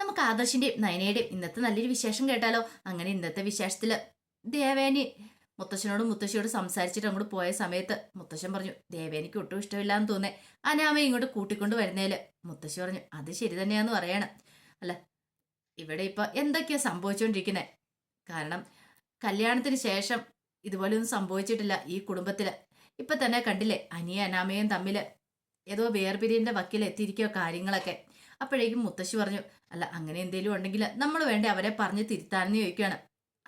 നമുക്ക് ആദർശിന്റെയും നയനയുടെയും ഇന്നത്തെ നല്ലൊരു വിശേഷം കേട്ടാലോ? അങ്ങനെ ഇന്നത്തെ വിശേഷത്തിൽ ദേവേനി മുത്തശ്ശനോടും മുത്തശ്ശിയോടും സംസാരിച്ചിട്ട് അങ്ങോട്ട് പോയ സമയത്ത് മുത്തശ്ശൻ പറഞ്ഞു ദേവേനിക്ക് ഒട്ടും ഇഷ്ടമില്ലാന്ന് തോന്നേ അനാമയെ ഇങ്ങോട്ട് കൂട്ടിക്കൊണ്ട് വരുന്നേൽ. മുത്തശ്ശി പറഞ്ഞു അത് ശരി തന്നെയാന്ന് പറയണം. അല്ല ഇവിടെ ഇപ്പൊ എന്തൊക്കെയാ സംഭവിച്ചുകൊണ്ടിരിക്കുന്നത് കാരണം കല്യാണത്തിന് ശേഷം ഇതുപോലെയൊന്നും സംഭവിച്ചിട്ടില്ല ഈ കുടുംബത്തിൽ. ഇപ്പൊ തന്നെ കണ്ടില്ലേ അനിയ അനാമയും തമ്മിൽ ഏതോ വേർപിരിയന്റെ വക്കിൽ എത്തിയിരിക്കോ കാര്യങ്ങളൊക്കെ. അപ്പോഴേക്കും മുത്തശ്ശി പറഞ്ഞു അല്ല അങ്ങനെ എന്തെങ്കിലും ഉണ്ടെങ്കിൽ നമ്മൾ വേണ്ടേ അവരെ പറഞ്ഞ് തിരുത്താനെന്ന് ചോദിക്കുകയാണ്.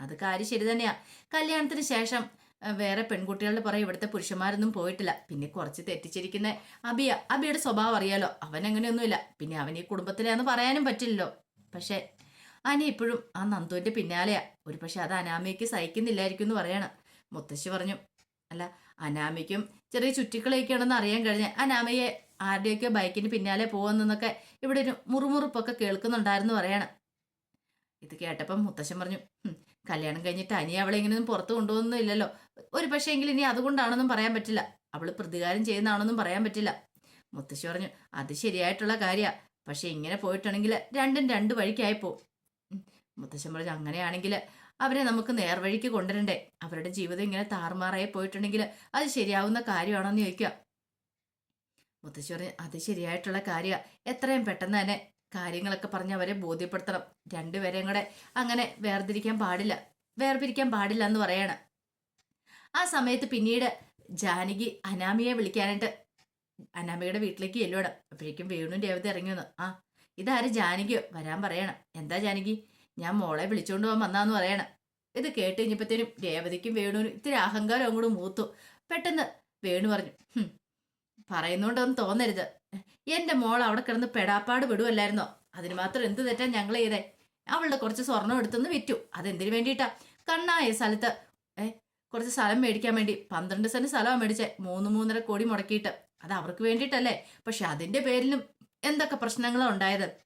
അത് കാര്യം ശരി തന്നെയാ. കല്യാണത്തിന് ശേഷം വേറെ പെൺകുട്ടികളുടെ പുറകെ ഇവിടുത്തെ പുരുഷന്മാരൊന്നും പോയിട്ടില്ല. പിന്നെ കുറച്ച് തെറ്റിച്ചിരിക്കുന്ന അബിയ. അബിയുടെ സ്വഭാവം അറിയാലോ. അവൻ അങ്ങനെയൊന്നുമില്ല. പിന്നെ അവൻ ഈ കുടുംബത്തിലാന്ന് പറയാനും പറ്റില്ലല്ലോ. പക്ഷേ അനി ഇപ്പോഴും ആ നന്ദുവിന്റെ പിന്നാലെയാ. ഒരു പക്ഷെ അത് അനാമയ്ക്ക് സഹിക്കുന്നില്ലായിരിക്കും എന്ന് പറയാണ്. മുത്തശ്ശി പറഞ്ഞു അല്ല അനാമയ്ക്കും ചെറിയ ചുറ്റിക്കളയൊക്കെയാണെന്ന് അറിയാൻ കഴിഞ്ഞ അനാമയെ ആരുടെയൊക്കെ ബൈക്കിന് പിന്നാലെ പോകുന്നൊക്കെ ഇവിടെ ഒരു മുറുമുറുപ്പൊക്കെ കേൾക്കുന്നുണ്ടായിരുന്നു പറയാണ്. ഇത് കേട്ടപ്പം മുത്തശ്ശൻ പറഞ്ഞു കല്യാണം കഴിഞ്ഞിട്ട് അനി അവളെ ഇങ്ങനെയൊന്നും പുറത്ത് കൊണ്ടുപോകുന്നൊന്നും ഇല്ലല്ലോ ഒരു പക്ഷേ എങ്കിൽ ഇനി അതുകൊണ്ടാണെന്നും പറയാൻ പറ്റില്ല. അവൾ പ്രതികാരം ചെയ്യുന്നതാണെന്നും പറയാൻ പറ്റില്ല. മുത്തശ്ശി പറഞ്ഞു അത് ശരിയായിട്ടുള്ള കാര്യമാണ് പക്ഷെ ഇങ്ങനെ പോയിട്ടുണ്ടെങ്കിൽ രണ്ടും രണ്ട് വഴിക്കായി പോവും. മുത്തശ്ശൻ പറഞ്ഞു അങ്ങനെയാണെങ്കിൽ അവരെ നമുക്ക് നേർവഴിക്ക് കൊണ്ടുവരണ്ടേ. അവരുടെ ജീവിതം ഇങ്ങനെ താറുമാറായി പോയിട്ടുണ്ടെങ്കിൽ അത് ശരിയാവുന്ന കാര്യമാണോ എന്ന് ചോദിക്കുക. മുത്തശ്ശി അത് ശരിയായിട്ടുള്ള കാര്യമാണ് എത്രയും പെട്ടെന്ന് തന്നെ കാര്യങ്ങളൊക്കെ പറഞ്ഞ് അവരെ ബോധ്യപ്പെടുത്തണം. രണ്ടുപേരെയും കൂടെ അങ്ങനെ വേർതിരിക്കാൻ പാടില്ല. വേർപിരിക്കാൻ പാടില്ല എന്ന് പറയാണ്. ആ സമയത്ത് പിന്നീട് ജാനകി അനാമിയെ വിളിക്കാനായിട്ട് അനാമിയുടെ വീട്ടിലേക്ക് ചെല്ലുവാണ്. അപ്പോഴേക്കും വേണു രേവതി ഇറങ്ങി വന്നു. ആ ഇതാര് ജാനകിയോ വരാൻ പറയണം. എന്താ ജാനകി? ഞാൻ മോളെ വിളിച്ചുകൊണ്ട് പോകാൻ വന്നാന്ന് പറയണം. ഇത് കേട്ട് കഴിഞ്ഞപ്പോഴത്തേനും രേവതിക്കും വേണുവിനും ഇത്തിരി അഹങ്കാരം അങ്ങോട്ട് മൂത്തു. പെട്ടെന്ന് വേണു പറഞ്ഞു "ഹും, പറയുന്നോണ്ടൊന്നും തോന്നരുത്. എന്റെ മോൾ അവിടെ കിടന്ന് പെടാപ്പാട് വിടുവല്ലായിരുന്നോ അതിന് മാത്രം എന്ത് തെറ്റാ ഞങ്ങൾ ചെയ്തേ? അവളുടെ കുറച്ച് സ്വർണം എടുത്തൊന്ന് വിറ്റു. അതെന്തിനു വേണ്ടിയിട്ടാ? കണ്ണായ സ്ഥലത്ത് ഏ കുറച്ച് സ്ഥലം മേടിക്കാൻ വേണ്ടി പന്ത്രണ്ട് സെന്റ് സ്ഥലമാണ് മേടിച്ചേ മൂന്ന് മൂന്നര കോടി മുടക്കിയിട്ട്. അത് അവർക്ക് വേണ്ടിയിട്ടല്ലേ? പക്ഷെ അതിന്റെ പേരിലും എന്തൊക്കെ പ്രശ്നങ്ങളാണ് ഉണ്ടായത്?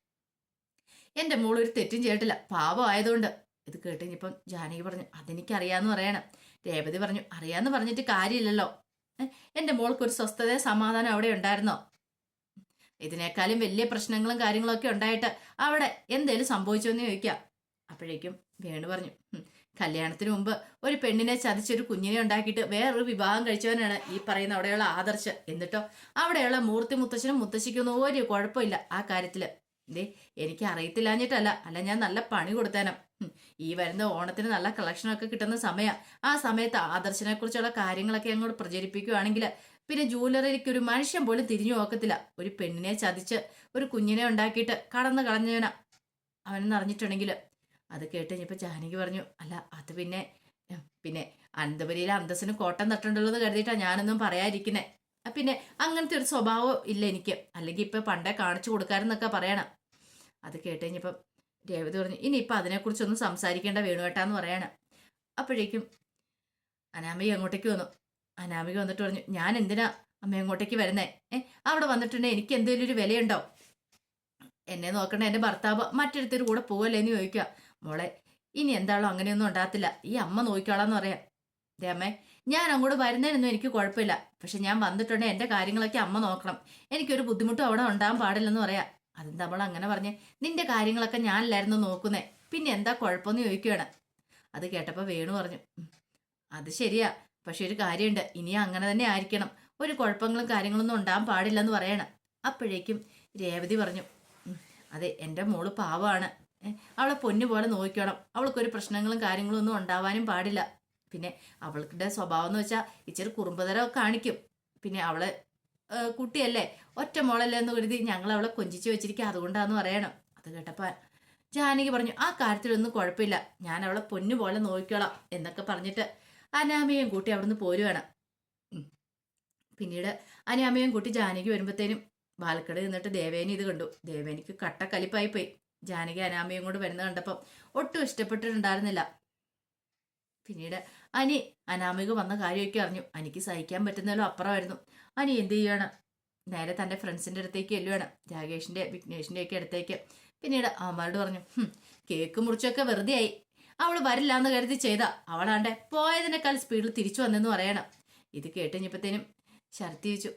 എന്റെ മോൾ ഒരു തെറ്റും ചെയ്തിട്ടില്ല. പാപം ആയതുകൊണ്ട്. ഇത് കേട്ട് ജാനകി പറഞ്ഞു അതെനിക്കറിയാന്ന് പറയണം. രേവതി പറഞ്ഞു അറിയാന്ന് പറഞ്ഞിട്ട് കാര്യമില്ലല്ലോ. ഏ, എന്റെ മോൾക്ക് ഒരു സ്വസ്ഥത സമാധാനം അവിടെ ഉണ്ടായിരുന്നോ? ഇതിനേക്കാളും വലിയ പ്രശ്നങ്ങളും കാര്യങ്ങളൊക്കെ ഉണ്ടായിട്ട് അവിടെ എന്തേലും സംഭവിച്ചോ എന്ന് ചോദിക്കാം. അപ്പോഴേക്കും വേണു പറഞ്ഞു കല്യാണത്തിന് മുമ്പ് ഒരു പെണ്ണിനെ ചതിച്ചൊരു കുഞ്ഞിനെ ഉണ്ടാക്കിയിട്ട് വേറൊരു വിവാഹം കഴിച്ചവനാണ് ഈ പറയുന്ന അവിടെയുള്ള ആദർശ്. എന്നിട്ടോ അവിടെയുള്ള മൂർത്തി മുത്തശ്ശനും മുത്തശ്ശിക്കൊന്നും ഒരു കുഴപ്പമില്ല ആ കാര്യത്തിൽ ദേ എനിക്ക് അറിയത്തില്ലാഞ്ഞിട്ടല്ല അല്ല ഞാൻ നല്ല പണി കൊടുത്തേനം. ഈ വരുന്ന ഓണത്തിന് നല്ല കളക്ഷനൊക്കെ കിട്ടുന്ന സമയം. ആ സമയത്ത് ആദർശനെ കുറിച്ചുള്ള കാര്യങ്ങളൊക്കെ അങ്ങോട്ട് പ്രചരിപ്പിക്കുകയാണെങ്കിൽ പിന്നെ ജൂവലറിക്ക് ഒരു മനുഷ്യൻ പോലും തിരിഞ്ഞു നോക്കത്തില്ല. ഒരു പെണ്ണിനെ ചതിച്ച് ഒരു കുഞ്ഞിനെ ഉണ്ടാക്കിയിട്ട് കടന്നു കളഞ്ഞവനാ. അവനെന്ന് അറിഞ്ഞിട്ടുണ്ടെങ്കിൽ അത് കേട്ട് കഴിഞ്ഞപ്പോൾ ജാനകി പറഞ്ഞു അല്ല അത് പിന്നെ പിന്നെ അനന്തപുരിയിലെ അന്തസ്സിന് കോട്ടം തട്ടുണ്ടല്ലോ കരുതിയിട്ടാണ് ഞാനൊന്നും പറയാതിരിക്കുന്നേ. ആ, പിന്നെ അങ്ങനത്തെ ഒരു സ്വഭാവം ഇല്ല എനിക്ക്. അല്ലെങ്കിൽ ഇപ്പൊ പണ്ടേ കാണിച്ചു കൊടുക്കാരെന്നൊക്കെ പറയണം. അത് കേട്ട് കഴിഞ്ഞപ്പം രേവതി പറഞ്ഞു ഇനിയിപ്പോൾ അതിനെക്കുറിച്ചൊന്നും സംസാരിക്കേണ്ട വേണുവേട്ടാന്ന് പറയാണ്. അപ്പോഴേക്കും അനാമിക അങ്ങോട്ടേക്ക് വന്നു. അനാമിക വന്നിട്ട് പറഞ്ഞു ഞാൻ എന്തിനാ അമ്മ അങ്ങോട്ടേക്ക് വരുന്നേ? ഏ അവിടെ വന്നിട്ടുണ്ടെങ്കിൽ എനിക്ക് എന്തെങ്കിലും ഒരു വിലയുണ്ടോ? എന്നെ നോക്കണ്ട എന്റെ ഭർത്താവ് മറ്റൊരുത്തർ കൂടെ പോവല്ലേ എന്ന് ചോദിക്കുക. മോളെ ഇനി എന്താണോ അങ്ങനെയൊന്നും ഉണ്ടാകത്തില്ല. ഈ അമ്മ നോക്കിക്കോളാന്ന് പറയാം. ദേ അമ്മേ ഞാൻ അങ്ങോട്ട് വരുന്നതിനൊന്നും എനിക്ക് കുഴപ്പമില്ല. പക്ഷെ ഞാൻ വന്നിട്ടുണ്ടെങ്കിൽ എന്റെ കാര്യങ്ങളൊക്കെ അമ്മ നോക്കണം. എനിക്കൊരു ബുദ്ധിമുട്ടും അവിടെ ഉണ്ടാകാൻ പാടില്ലെന്ന് പറയാം. അതെന്താ അവൾ അങ്ങനെ പറഞ്ഞ്? നിന്റെ കാര്യങ്ങളൊക്കെ ഞാനല്ലായിരുന്നു നോക്കുന്നേ. പിന്നെ എന്താ കുഴപ്പമെന്ന് ചോദിക്കുകയാണ് അത് കേട്ടപ്പോൾ വേണു പറഞ്ഞു. അത് ശരിയാ. പക്ഷെ ഒരു കാര്യമുണ്ട്. ഇനി അങ്ങനെ തന്നെ ആയിരിക്കണം. ഒരു കുഴപ്പങ്ങളും കാര്യങ്ങളൊന്നും ഉണ്ടാകാൻ പാടില്ലെന്ന് പറയണം. അപ്പോഴേക്കും രേവതി പറഞ്ഞു "ഉം, അതെ എന്റെ മോൾ പാവമാണ്. അവളെ പൊന്നു പോലെ നോക്കിക്കണം. അവൾക്കൊരു പ്രശ്നങ്ങളും കാര്യങ്ങളും ഒന്നും ഉണ്ടാവാനും പാടില്ല. പിന്നെ അവളുടെ സ്വഭാവം എന്ന് വെച്ചാൽ ഇച്ചിരി കുറുമ്പതരം കാണിക്കും. പിന്നെ അവളെ കുട്ടിയല്ലേ? ഒറ്റ മോളല്ലേ എന്ന് കരുതി ഞങ്ങൾ അവളെ കൊഞ്ചിച്ച് വെച്ചിരിക്കുക അതുകൊണ്ടാന്ന് പറയണം. അത് കേട്ടപ്പോൾ ജാനകി പറഞ്ഞു ആ കാര്യത്തിലൊന്നും കുഴപ്പമില്ല. ഞാൻ അവളെ പൊന്നു പോലെ നോക്കിക്കോളാം എന്നൊക്കെ പറഞ്ഞിട്ട് അനാമയും കൂട്ടി അവിടുന്ന് പോരുവാണ്. പിന്നീട് അനാമയും കൂട്ടി ജാനകി വരുമ്പോഴത്തേനും ബാലക്കട നിന്നിട്ട് ദേവേനി ഇത് കണ്ടു. ദേവേനിക്ക് കട്ട കലിപ്പായി പോയി. ജാനകി അനാമയും കൊണ്ട് വരുന്നത് കണ്ടപ്പം ഒട്ടും ഇഷ്ടപ്പെട്ടിട്ടുണ്ടായിരുന്നില്ല. പിന്നീട് അനി അനാമിക വന്ന കാര്യമൊക്കെ അറിഞ്ഞു. അനിക്ക് സഹിക്കാൻ പറ്റുന്നല്ലോ അപ്പുറമായിരുന്നു. അനി എന്ത് ചെയ്യാണ് നേരെ തന്റെ ഫ്രണ്ട്സിന്റെ അടുത്തേക്ക് എല്ലുവാണ് രാകേഷിന്റെ വിഘ്നേഷിന്റെ ഒക്കെ അടുത്തേക്ക്. പിന്നീട് അവന്മാരോട് പറഞ്ഞു കേക്ക് മുറിച്ചൊക്കെ വെറുതെ ആയി അവൾ വരില്ല എന്ന് കരുതി ചെയ്ത. അവളാണ്ടെ പോയതിനേക്കാൾ സ്പീഡിൽ തിരിച്ചു വന്നെന്ന് പറയണം. ഇത് കേട്ട് കഴിഞ്ഞപ്പോഴത്തേനും ശരത്തി ചോദിച്ചു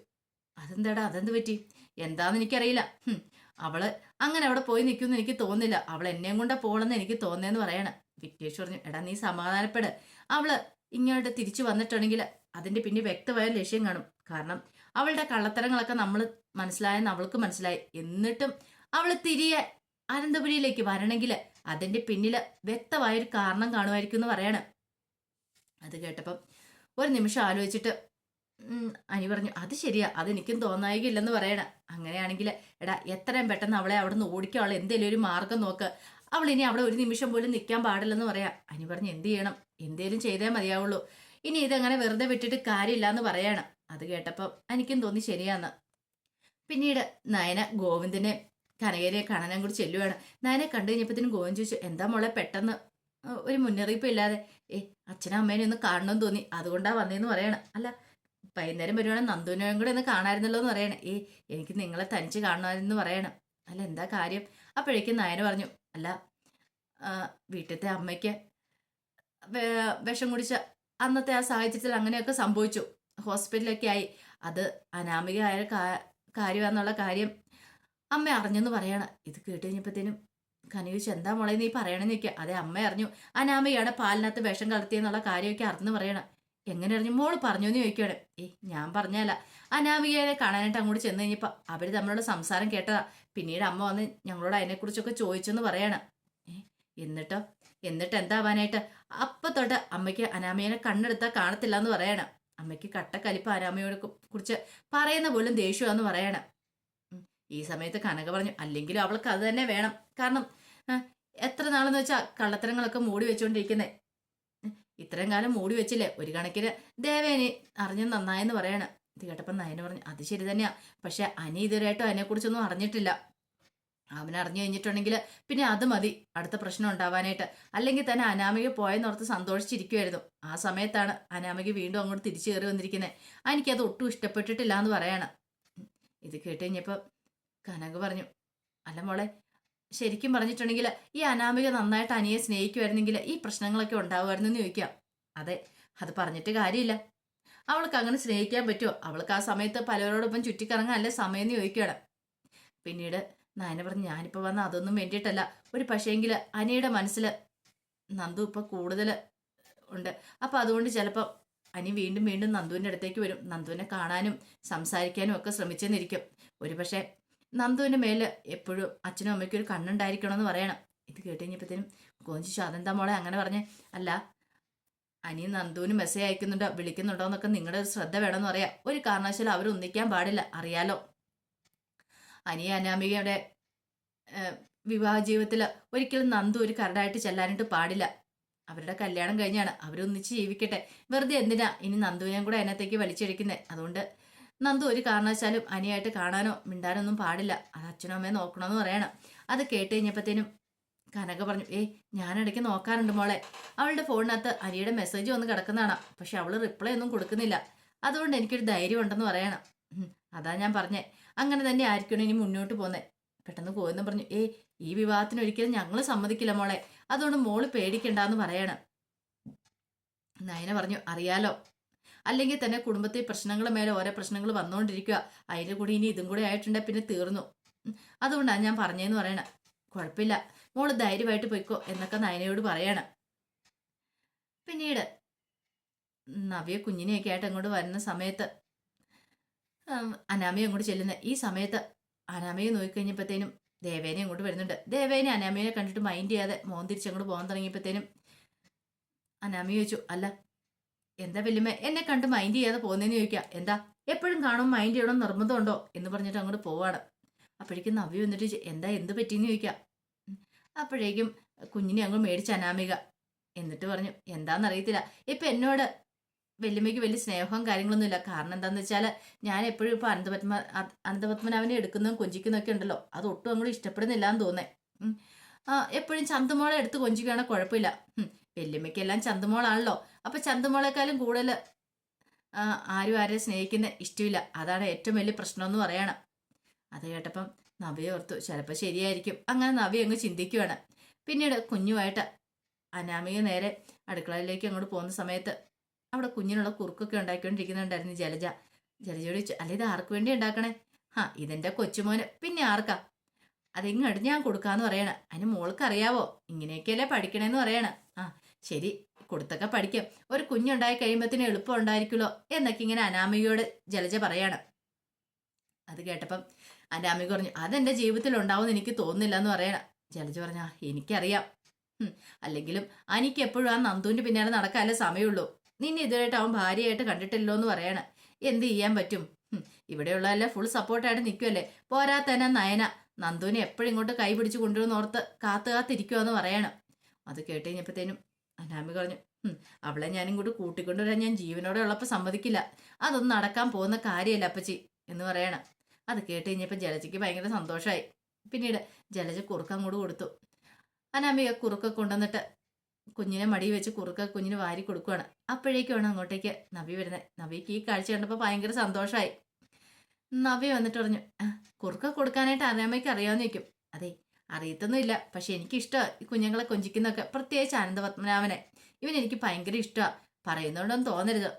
അതെന്താടാ അതെന്ത് പറ്റി? എന്താന്ന് എനിക്കറിയില്ല. അവൾ അങ്ങനെ അവിടെ പോയി നിൽക്കുമെന്ന് എനിക്ക് തോന്നില്ല അവൾ എന്നെയും കൊണ്ട് പോകണമെന്ന് എനിക്ക് തോന്നേന്ന് പറയണം. വിഘ്നേഷ് പറഞ്ഞു എടാ നീ സമാധാനപ്പെട്. അവൾ ഇങ്ങോട്ട് തിരിച്ചു വന്നിട്ടുണ്ടെങ്കിൽ അതിന്റെ പിന്നെ വ്യക്തമായ ലക്ഷ്യം കാണും. കാരണം അവളുടെ കള്ളത്തരങ്ങളൊക്കെ നമ്മൾ മനസ്സിലായെന്ന് അവൾക്ക് മനസ്സിലായി. എന്നിട്ടും അവൾ തിരികെ അനന്തപുരിയിലേക്ക് വരണമെങ്കിൽ അതിന്റെ പിന്നിൽ വ്യക്തമായൊരു കാരണം കാണുമായിരിക്കും എന്ന് പറയാണ്. അത് കേട്ടപ്പം ഒരു നിമിഷം ആലോചിച്ചിട്ട് അനി പറഞ്ഞു അത് ശരിയാ അതെനിക്കും തോന്നായികില്ലെന്ന് പറയണ. അങ്ങനെയാണെങ്കിൽ എടാ എത്രയും പെട്ടെന്ന് അവളെ അവിടെ നിന്ന് ഓടിക്കാനുള്ള എന്തെങ്കിലും ഒരു മാർഗം നോക്ക്. അവൾ ഇനി അവിടെ ഒരു നിമിഷം പോലും നിൽക്കാൻ പാടില്ലെന്ന് പറയാം. അനി പറഞ്ഞ് എന്ത് ചെയ്യണം? എന്തേലും ചെയ്തേ മതിയാവുള്ളൂ. ഇനി ഇതങ്ങനെ വെറുതെ വിട്ടിട്ട് കാര്യമില്ല എന്ന് പറയാണ്. അത് കേട്ടപ്പോൾ എനിക്കും തോന്നി ശരിയാന്ന്. പിന്നീട് നയന ഗോവിന്ദനെ കനകരെ കാണാനും കൂടി ചെല്ലുവാണ്. നയനെ കണ്ടു കഴിഞ്ഞപ്പോഴത്തേനും ഗോവിന്ദ് ചോദിച്ചു എന്താ മോളെ പെട്ടെന്ന്? ഒരു മുന്നറിയിപ്പ് ഇല്ലാതെ. ഏ അച്ഛനും അമ്മേനെ ഒന്ന് കാണണമെന്ന് തോന്നി. അതുകൊണ്ടാ വന്നേന്ന് പറയണം. അല്ല വൈകുന്നേരം വരുവാണെങ്കിൽ നന്ദുവിനെയും കൂടെ ഒന്ന് കാണാമായിരുന്നല്ലോ എന്ന് പറയണേ. ഏ എനിക്ക് നിങ്ങളെ തനിച്ച് കാണുമായിരുന്നു പറയണം. അല്ല എന്താ കാര്യം? അപ്പോഴേക്കും നയന പറഞ്ഞു അല്ല വീട്ടിലത്തെ അമ്മയ്ക്ക് വിഷം കുടിച്ച അന്നത്തെ ആ സാഹചര്യത്തിൽ അങ്ങനെയൊക്കെ സംഭവിച്ചു. ഹോസ്പിറ്റലൊക്കെ ആയി. അത് അനാമികയായ കാര്യമാണെന്നുള്ള കാര്യം അമ്മ അറിഞ്ഞെന്ന് പറയണം. ഇത് കേട്ട് കഴിഞ്ഞപ്പോഴത്തേനും കനുവിച്ച് എന്താ മോളെ നീ പറയണെന്ന് നിൽക്കുക അതെ അമ്മ അറിഞ്ഞു. അനാമികയാണ് പാലിനകത്ത് വിഷം കലർത്തിയെന്നുള്ള കാര്യമൊക്കെ അറിഞ്ഞു പറയണം. എങ്ങനെ അറിഞ്ഞു? മോൾ പറഞ്ഞു എന്ന് ചോദിക്കുകയാണ്. ഏയ് ഞാൻ പറഞ്ഞല്ല അനാമികയെ കാണാനായിട്ട് അങ്ങോട്ട് ചെന്ന് കഴിഞ്ഞപ്പോൾ അവർ തമ്മിലുള്ള സംസാരം കേട്ടതാ. പിന്നീട് അമ്മ വന്ന് ഞങ്ങളോട് അതിനെക്കുറിച്ചൊക്കെ ചോദിച്ചെന്ന് പറയണം. എന്നിട്ടോ? എന്നിട്ട് എന്താവാനായിട്ട്? അപ്പൊ തൊട്ട് അമ്മയ്ക്ക് അനാമയനെ കണ്ണെടുത്താൽ കാണത്തില്ല എന്ന് പറയണം. അമ്മയ്ക്ക് കട്ടക്കലിപ്പ് അനാമയോട് കുറിച്ച് പറയുന്ന പോലും ദേഷ്യമാന്ന് പറയണം. ഈ സമയത്ത് കനക പറഞ്ഞു അല്ലെങ്കിലും അവൾക്ക് അത് തന്നെ വേണം. കാരണം എത്ര നാളെന്ന് വെച്ചാ കള്ളത്തരങ്ങളൊക്കെ മൂടി വെച്ചോണ്ടിരിക്കുന്നേ. ഉം. ഇത്രയും കാലം മൂടി വെച്ചില്ലേ? ഒരു കണക്കിന് ദേവേനെ അറിഞ്ഞു നന്നായെന്ന് പറയണം. ഇത് കേട്ടപ്പോൾ നയന പറഞ്ഞു അത് ശരി തന്നെയാ. പക്ഷെ അനി ഇതുവരെയായിട്ടും അതിനെക്കുറിച്ചൊന്നും അറിഞ്ഞിട്ടില്ല. അവൻ അറിഞ്ഞു കഴിഞ്ഞിട്ടുണ്ടെങ്കിൽ പിന്നെ അത് മതി. അടുത്ത പ്രശ്നം ഉണ്ടാവാനായിട്ട്. അല്ലെങ്കിൽ തന്നെ അനാമിക പോയെന്നോർത്ത് സന്തോഷിച്ചിരിക്കുമായിരുന്നു ആ സമയത്താണ് അനാമിക വീണ്ടും അങ്ങോട്ട് തിരിച്ചു കയറി വന്നിരിക്കുന്നത് എനിക്കത് ഒട്ടും ഇഷ്ടപ്പെട്ടിട്ടില്ല എന്ന് പറയണം. ഇത് കേട്ട് കഴിഞ്ഞപ്പോൾ കനക പറഞ്ഞു അല്ല മോളെ ശരിക്കും പറഞ്ഞിട്ടുണ്ടെങ്കിൽ ഈ അനാമിക നന്നായിട്ട് അനിയെ സ്നേഹിക്കുമായിരുന്നെങ്കിൽ ഈ പ്രശ്നങ്ങളൊക്കെ ഉണ്ടാവുമായിരുന്നു എന്ന് ചോദിക്കാം. അതെ അത് പറഞ്ഞിട്ട് കാര്യമില്ല. അവൾക്ക് അങ്ങനെ സ്നേഹിക്കാൻ പറ്റുമോ അവൾക്ക് ആ സമയത്ത് പലരോടൊപ്പം ചുറ്റിക്കറങ്ങാനല്ലേ സമയം എന്ന് ചോദിക്കുകയാണ്. പിന്നീട് നയന പറഞ്ഞു ഞാനിപ്പോൾ വന്ന അതൊന്നും വേണ്ടിയിട്ടല്ല. ഒരു പക്ഷേങ്കിൽ അനിയുടെ മനസ്സിൽ നന്ദു ഇപ്പോൾ കൂടുതൽ ഉണ്ട്. അപ്പോൾ അതുകൊണ്ട് ചിലപ്പോൾ അനി വീണ്ടും വീണ്ടും നന്ദുവിന്റെ അടുത്തേക്ക് വരും. നന്ദുവിനെ കാണാനും സംസാരിക്കാനും ഒക്കെ ശ്രമിച്ചെന്നിരിക്കും. ഒരു പക്ഷേ നന്ദുവിന്റെ മേലെ എപ്പോഴും അച്ഛനും അമ്മയ്ക്കും ഒരു കണ്ണുണ്ടായിരിക്കണമെന്ന് പറയണം. ഇത് കേട്ട് കഴിഞ്ഞപ്പോഴത്തേനും കോഞ്ചിച്ചു അതെന്താ മോളെ അങ്ങനെ പറഞ്ഞ് അല്ല അനി നന്ദുവിന് മെസ്സേജ് അയക്കുന്നുണ്ടോ. വിളിക്കുന്നുണ്ടോ എന്നൊക്കെ നിങ്ങളുടെ ഒരു ശ്രദ്ധ വേണമെന്ന് പറയാം. ഒരു കാരണവശാലും അവർ ഒന്നിക്കാൻ പാടില്ല. അറിയാലോ. അനിയ അനാമികയുടെ വിവാഹ ജീവിതത്തിൽ ഒരിക്കലും നന്ദു ഒരു കരടായിട്ട് ചെല്ലാനായിട്ട് പാടില്ല. അവരുടെ കല്യാണം കഴിഞ്ഞാണ് അവരൊന്നിച്ച് ജീവിക്കട്ടെ. വെറുതെ എന്തിനാ ഇനി നന്ദുവിനെയും കൂടെ അതിനകത്തേക്ക് വലിച്ചെടുക്കുന്നത് അതുകൊണ്ട് നന്ദു ഒരു കാരണവശാലും അനിയായിട്ട് കാണാനോ മിണ്ടാനോ ഒന്നും പാടില്ല. അത് അച്ഛനും അമ്മയെ നോക്കണമെന്ന് പറയണം. അത് കേട്ട് കഴിഞ്ഞപ്പോഴത്തേനും കനക പറഞ്ഞു ഏയ് ഞാനിടയ്ക്ക് നോക്കാറുണ്ട് മോളെ. അവളുടെ ഫോണിനകത്ത് അനിയുടെ മെസ്സേജ് വന്ന് കിടക്കുന്നതാണ്. പക്ഷെ അവൾ റിപ്ലൈ ഒന്നും കൊടുക്കുന്നില്ല. അതുകൊണ്ട് എനിക്കൊരു ധൈര്യം ഉണ്ടെന്ന് പറയണം. അതാ ഞാൻ പറഞ്ഞേ. അങ്ങനെ തന്നെ ആയിരിക്കണം ഇനി മുന്നോട്ട് പോന്നെ. പെട്ടെന്ന് പോയെന്ന് പറഞ്ഞു ഏയ് ഈ വിവാഹത്തിന് ഒരിക്കലും ഞങ്ങൾ സമ്മതിക്കില്ല മോളെ. അതുകൊണ്ട് മോൾ പേടിക്കണ്ടെന്ന് പറയണം. നയന പറഞ്ഞു അറിയാലോ. അല്ലെങ്കിൽ തന്നെ കുടുംബത്തിൽ പ്രശ്നങ്ങൾ മേലെ ഓരോ പ്രശ്നങ്ങൾ വന്നുകൊണ്ടിരിക്കുക അതിന്റെ കൂടി ഇനി ഇതും കൂടി ആയിട്ടുണ്ടെങ്കിൽ പിന്നെ തീർന്നു. അതുകൊണ്ടാണ് ഞാൻ പറഞ്ഞതെന്ന് പറയണം. കുഴപ്പമില്ല. മോൾ ധൈര്യമായിട്ട് പോയിക്കോ എന്നൊക്കെ നയനയോട് പറയണം. പിന്നീട് നവ്യ കുഞ്ഞിനെയൊക്കെ ആയിട്ട് അങ്ങോട്ട് വരുന്ന സമയത്ത് അനാമയെ അങ്ങോട്ട് ചെല്ലുന്ന ഈ സമയത്ത് അനാമയെ നോക്കിക്കഴിഞ്ഞപ്പോഴത്തേനും ദേവേനെ അങ്ങോട്ട് വരുന്നുണ്ട്. ദേവേനെ അനാമയെ കണ്ടിട്ട് മൈൻഡ് ചെയ്യാതെ മോൻ തിരിച്ചങ്ങോട്ട് പോകാൻ തുടങ്ങിയപ്പോഴത്തേനും അനാമി ചോദിച്ചു അല്ല എന്താ വല്യമ്മ എന്നെ കണ്ട് മൈൻഡ് ചെയ്യാതെ പോകുന്നതെന്ന് ചോദിക്കുക എന്താ എപ്പോഴും കാണും മൈൻഡ് ചെയ്യണം നിർബന്ധമുണ്ടോ എന്ന് പറഞ്ഞിട്ട് അങ്ങോട്ട് പോവാണ്. അപ്പോഴേക്കും നവ്യ വന്നിട്ട് എന്താ എന്ത് പറ്റിയെന്ന് ചോദിക്കുക. അപ്പോഴേക്കും കുഞ്ഞിനെ അങ്ങ് മേടിച്ച അനാമിക. എന്നിട്ട് പറഞ്ഞു എന്താണെന്നറിയത്തില്ല ഇപ്പം എന്നോട് വല്യമ്മയ്ക്ക് വലിയ സ്നേഹവും കാര്യങ്ങളൊന്നുമില്ല കാരണം എന്താന്ന് വെച്ചാൽ ഞാൻ എപ്പോഴും ഇപ്പോൾ അനന്തപത്മ അനന്തപത്മനാവിനെ എടുക്കുന്നതും കൊഞ്ചിക്കുന്നൊക്കെ ഉണ്ടല്ലോ. അത് ഒട്ടും അങ്ങോട്ട് ഇഷ്ടപ്പെടുന്നില്ല എന്ന് തോന്നേ എപ്പോഴും ചന്തുമോളെ എടുത്ത് കൊഞ്ചിക്കുകയാണെങ്കിൽ കുഴപ്പമില്ല. വല്യമ്മയ്ക്കെല്ലാം ചന്തുമോളാണല്ലോ. അപ്പം ചന്തുമോളെക്കാളും കൂടുതൽ ആരും ആരെ സ്നേഹിക്കുന്ന ഇഷ്ടമില്ല അതാണ് ഏറ്റവും വലിയ പ്രശ്നമെന്ന് പറയണം. അത് കേട്ടപ്പം നവ്യ ഓർത്തു. ചിലപ്പോൾ ശരിയായിരിക്കും. അങ്ങനെ നവി അങ്ങ് ചിന്തിക്കുകയാണ് പിന്നീട് കുഞ്ഞുമായിട്ട് അനാമിക നേരെ അടുക്കളയിലേക്ക് അങ്ങോട്ട് പോകുന്ന സമയത്ത് അവിടെ കുഞ്ഞിനുള്ള കുറുക്കൊക്കെ ഉണ്ടാക്കിക്കൊണ്ടിരിക്കുന്നുണ്ടായിരുന്നു ജലജ. ജലജയോട് ചോദിച്ചു അല്ല ഇത് ആർക്ക് വേണ്ടി ഉണ്ടാക്കണേ? ആ ഇതെന്റെ കൊച്ചുമോന്. പിന്നെ ആർക്കാ? അതിങ്ങോട്ട് ഞാൻ കൊടുക്കാന്ന് പറയണ. അതിന് മോൾക്ക് അറിയാവോ? ഇങ്ങനെയൊക്കെയല്ലേ പഠിക്കണേന്ന് പറയണ. ആ ശരി കൊടുത്തൊക്കെ പഠിക്കാം. ഒരു കുഞ്ഞുണ്ടായി കഴിയുമ്പത്തിന് എളുപ്പം ഉണ്ടായിരിക്കുമല്ലോ എന്നൊക്കെ ഇങ്ങനെ അനാമികയോട് ജലജ പറയാണ്. അത് കേട്ടപ്പം അനാമിക പറഞ്ഞു അതെന്റെ ജീവിതത്തിൽ ഉണ്ടാവും എനിക്ക് തോന്നുന്നില്ല എന്ന് പറയണം. ജലജ പറഞ്ഞ എനിക്കറിയാം. അല്ലെങ്കിലും അനിക്ക് എപ്പോഴും ആ നന്ദുവിന്റെ പിന്നാലെ നടക്കാനല്ലേ സമയമുള്ളൂ. നിന്നെ ഇതുവരെയായിട്ട് അവൻ ഭാര്യയായിട്ട് കണ്ടിട്ടില്ലോ എന്ന് പറയണ. എന്ത് ചെയ്യാൻ പറ്റും? ഇവിടെയുള്ളതല്ലേ ഫുൾ സപ്പോർട്ടായിട്ട് നിൽക്കുമല്ലേ പോരാത്തന്നെ നയന. നന്ദുവിനെ എപ്പോഴും ഇങ്ങോട്ട് കൈ പിടിച്ച് കൊണ്ടുവരുന്ന ഓർത്ത് കാത്തു കാത്തിരിക്കുമെന്ന് പറയണം. അത് കേട്ട് കഴിഞ്ഞപ്പോഴത്തേനും അനാമി പറഞ്ഞു അവളെ ഞാനും കൂടി കൂട്ടിക്കൊണ്ടുവരാൻ ഞാൻ ജീവനോടെ ഉള്ളപ്പോൾ സമ്മതിക്കില്ല. അതൊന്നും നടക്കാൻ പോകുന്ന കാര്യമല്ല അപ്പച്ചി എന്ന് പറയണം. അത് കേട്ട് കഴിഞ്ഞപ്പോൾ ജലജയ്ക്ക് ഭയങ്കര സന്തോഷമായി പിന്നീട് ജലജ കുറുക്കം കൂടെ കൊടുത്തു. അനാമിക കുറുക്ക കൊണ്ടുവന്നിട്ട് കുഞ്ഞിനെ മടി വെച്ച് കുറുക്ക കുഞ്ഞിന് വാരി കൊടുക്കുകയാണ് അപ്പോഴേക്കുമാണ് അങ്ങോട്ടേക്ക് നബി വരുന്നത് നബിക്ക് ഈ കാഴ്ച കണ്ടപ്പോൾ ഭയങ്കര സന്തോഷമായി നബി വന്നിട്ട് പറഞ്ഞു കുറുക്ക കൊടുക്കാനായിട്ട് അനാമയ്ക്ക് അറിയാമെന്ന് ചോദിക്കും അതെ അറിയത്തൊന്നുമില്ല. പക്ഷെ എനിക്കിഷ്ടമാണ് ഈ കുഞ്ഞുങ്ങളെ കൊഞ്ചിക്കുന്നൊക്കെ പ്രത്യേകിച്ച് ആനന്ദപത്മനാഭനെ ഇവൻ എനിക്ക് ഭയങ്കര ഇഷ്ടമാണ് പറയുന്നതുകൊണ്ടൊന്നും തോന്നരുത്.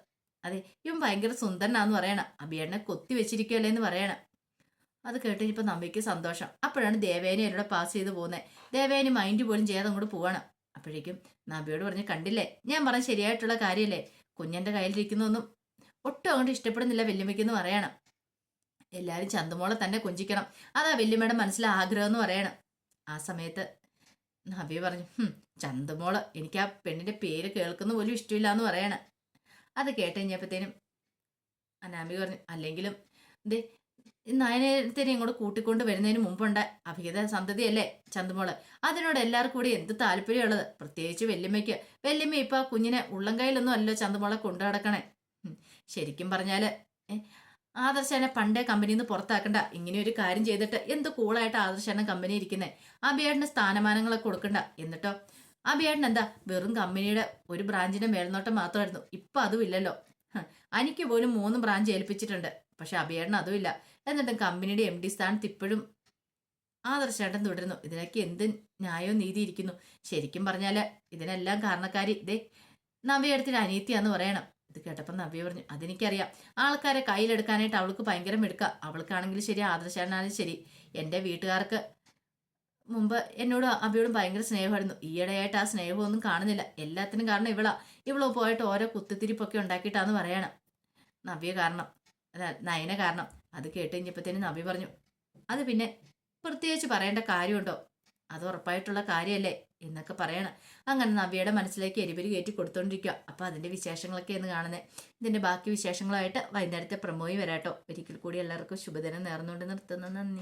അതെ ഇവൻ ഭയങ്കര സുന്ദരനാന്ന് പറയണം. അഭിയേട്ടനെ കൊത്തി വെച്ചിരിക്കുകയല്ലേ എന്ന് പറയണം. അത് കേട്ട് ഇപ്പൊ നമ്പിക്ക് സന്തോഷം. അപ്പോഴാണ് ദേവേനെ എന്നോട് പാസ് ചെയ്ത് പോകുന്നത് ദേവേനി മൈൻഡ് പോലും ചെയ്യാതെ അങ്ങോട്ട് പോവാണ്. അപ്പോഴേക്കും നബിയോട് പറഞ്ഞ് കണ്ടില്ലേ? ഞാൻ പറഞ്ഞ ശരിയായിട്ടുള്ള കാര്യമല്ലേ കുഞ്ഞന്റെ കയ്യിലിരിക്കുന്നൊന്നും ഒട്ടും അങ്ങോട്ട് ഇഷ്ടപ്പെടുന്നില്ല വല്യമ്മയ്ക്കെന്ന് പറയണം. എല്ലാവരും ചന്തുമോളെ തന്നെ കൊഞ്ചിക്കണം. അതാ വല്യമ്മയുടെ മനസ്സിലെ ആഗ്രഹം എന്ന് പറയണം. ആ സമയത്ത് നബി പറഞ്ഞു "ഹും, ചന്തുമോൾ എനിക്ക് ആ പെണ്ണിന്റെ പേര് കേൾക്കുന്ന പോലും ഇഷ്ടമില്ല എന്ന് പറയണം. അത് കേട്ട് കഴിഞ്ഞപ്പോഴത്തേനും അനാമി പറഞ്ഞു അല്ലെങ്കിലും ദേ നയനത്തിനെ ഇങ്ങോട്ട് കൂട്ടിക്കൊണ്ട് വരുന്നതിന് മുമ്പുണ്ട് അഭിഹിത സന്തതിയല്ലേ ചന്തുമോൾ. അതിനോട് എല്ലാവർക്കും കൂടി എന്ത് താല്പര്യമുള്ളത്? പ്രത്യേകിച്ച് വെല്ലുമ്മയ്ക്ക്. വെല്ലുമ്മ ഇപ്പൊ ആ കുഞ്ഞിനെ ഉള്ളം കയ്യിലൊന്നും അല്ലല്ലോ ചന്തുമോളെ കൊണ്ടു നടക്കണേ. ശരിക്കും പറഞ്ഞാൽ ആദർശനെ പണ്ടേ കമ്പനിയിൽ നിന്ന് പുറത്താക്കണ്ട. ഇങ്ങനെ ഒരു കാര്യം ചെയ്തിട്ട് എന്ത് കൂളായിട്ട് ആദർശനം കമ്പനി ഇരിക്കുന്നേ? അബിയേട്ടന് സ്ഥാനമാനങ്ങളൊക്കെ കൊടുക്കണ്ട. എന്നിട്ടോ? അബിയേട്ടൻ എന്താ? വെറും കമ്പനിയുടെ ഒരു ബ്രാഞ്ചിന്റെ മേൽനോട്ടം മാത്രമായിരുന്നു. ഇപ്പൊ അതും ഇല്ലല്ലോ. ഹ്, എനിക്ക് പോലും മൂന്ന് ബ്രാഞ്ച് ഏൽപ്പിച്ചിട്ടുണ്ട്. പക്ഷെ അബിയേട്ടൻ അതുമില്ല. എന്നിട്ടും കമ്പനിയുടെ എം ഡി സ്ഥാനത്ത് ഇപ്പോഴും ആദർശേട്ടൻ തുടരുന്നു. ഇതിനൊക്കെ എന്ത് ന്യായോ നീതി ഇരിക്കുന്നു. ശരിക്കും പറഞ്ഞാൽ ഇതിനെല്ലാം കാരണക്കാരി ഇതേ നവ്യടത്തിന് അനീത്തിയാന്ന് പറയണം. ഇത് കേട്ടപ്പോൾ നവ്യ പറഞ്ഞു അതെനിക്കറിയാം. ആൾക്കാരെ കയ്യിലെടുക്കാനായിട്ട് അവൾക്ക് ഭയങ്കര എടുക്കുക അവൾക്കാണെങ്കിലും ശരി ആദർശേട്ടനാണെങ്കിലും ശരി. എന്റെ വീട്ടുകാർക്ക് മുമ്പ് എന്നോട് അബിയോടും ഭയങ്കര സ്നേഹമായിരുന്നു. ഈയിടെയായിട്ട് ആ സ്നേഹമൊന്നും കാണുന്നില്ല. എല്ലാത്തിനും കാരണം ഇവളാ. ഇവളോ പോയിട്ട് ഓരോ കുത്തിത്തിരിപ്പൊക്കെ ഉണ്ടാക്കിയിട്ടാന്ന് പറയണം. നവ്യ കാരണം. നയന കാരണം. അത് കേട്ട് കഴിഞ്ഞപ്പോഴത്തേനും നവ്യ പറഞ്ഞു അത് പിന്നെ പ്രത്യേകിച്ച് പറയേണ്ട കാര്യമുണ്ടോ? അത് ഉറപ്പായിട്ടുള്ള കാര്യമല്ലേ? എന്നൊക്കെ പറയണം. അങ്ങനെ നവ്യയുടെ മനസ്സിലേക്ക് എരിപരി കയറ്റി കൊടുത്തോണ്ടിരിക്കുക അപ്പൊ അതിന്റെ വിശേഷങ്ങളൊക്കെ എന്ന് കാണുന്നത് ഇതിന്റെ ബാക്കി വിശേഷങ്ങളായിട്ട് വൈകുന്നേരത്തെ പ്രമോയി വരാട്ടോ. ഒരിക്കൽ കൂടി എല്ലാവർക്കും ശുഭദിനം നേർന്നുകൊണ്ട് നിർത്തുന്നു. നന്ദി.